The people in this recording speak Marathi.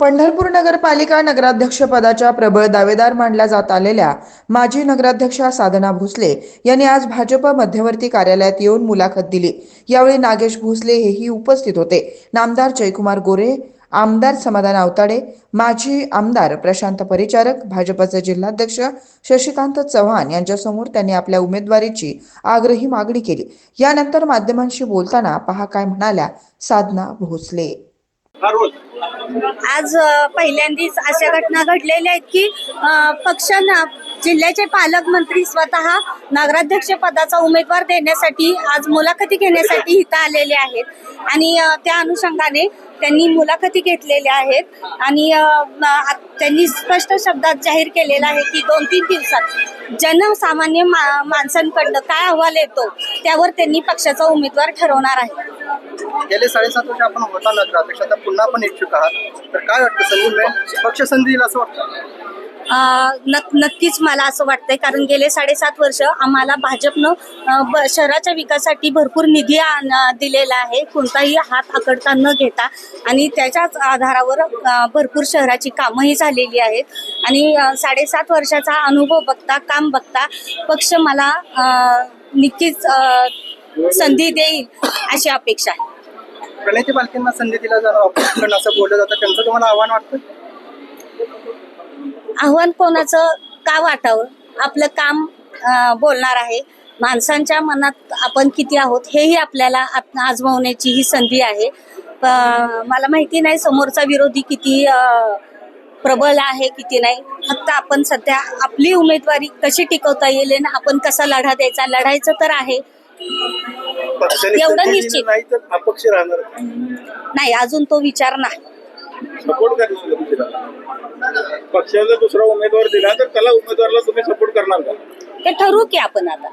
पंढरपूर नगरपालिका नगराध्यक्षपदाच्या प्रबळ दावेदार मानल्या जात आलेल्या माजी नगराध्यक्षा साधना भोसले यांनी आज भाजप मध्यवर्ती कार्यालयात येऊन मुलाखत दिली. यावेळी नागेश भोसले हेही उपस्थित होते. नामदार जयकुमार गोरे आमदार समाधान आवताडे माजी आमदार प्रशांत परिचारक भाजपचे जिल्हाध्यक्ष शशिकांत चव्हाण यांच्यासमोर त्यांनी आपल्या उमेदवारीची आग्रही मागणी केली. यानंतर माध्यमांशी बोलताना पहा काय म्हणाल्या साधना भोसले. आज पहिल्यांदाच अशा घटना घडलेल्या आहेत की पक्षांना जिल्ह्याचे पालकमंत्री स्वतः नगराध्यक्ष पदाचा उमेदवार देण्यासाठी आज मुलाखती घेण्यासाठी इथं आलेले आहेत. आणि त्या अनुषंगाने त्यांनी मुलाखती घेतलेल्या आहेत. आणि त्यांनी स्पष्ट शब्दात जाहीर केलेला आहे की दोन तीन दिवसात जनसामान्य मा माणसांकडनं काय अहवाल येतो त्यावर त्यांनी पक्षाचा उमेदवार ठरवणार आहे. गेले साडेसात वर्ष आपण होता नगराध्यक्ष आता पुन्हा पण इच्छुक आहात. तर काय वाटतं संधी मिळेल? पक्ष संधी येईल असं वाटतं? नक्कीच मला असं वाटतंय कारण गेले साडेसात वर्ष आम्हाला भाजपनं शहराच्या विकासासाठी भरपूर निधी आण- दिलेला आहे. कोणताही हात आकडता न घेता. आणि त्याच्याच आधारावर भरपूर शहराची कामंही झालेली आहेत. आणि साडेसात वर्षाचा अनुभव बघता काम बघता पक्ष मला नक्कीच संधी देईल अशी अपेक्षा आहे. प्रणिती संधी दिला जाणार असं बोललं जातं त्यांचं तुम्हाला आव्हान वाटतं? आव्हान कोणाचं? का वाटावं? आपलं काम अं, बोलणार आहे. माणसांच्या मनात आपण किती आहोत हेही आपल्याला आत- आजमावण्याची ही संधी आहे. प- मला माहिती नाही समोरचा विरोधी किती अं, प्रबळ आहे किती नाही. फक्त आपण सध्या आपली उमेदवारी कशी टिकवता येईल आणि आपण कसा लढा द्यायचा? लढायचं तर आहे पक्षाने एवढं संधी निश्चित. नाही तर अपक्ष राहणार नाही अजून तो विचार नाही. सपोर्ट करणार का पक्षाला दुसरा उमेदवार दिला तर त्याला उमेदवाराला तुम्ही सपोर्ट करणार का? ते ठरवू की आपण आता.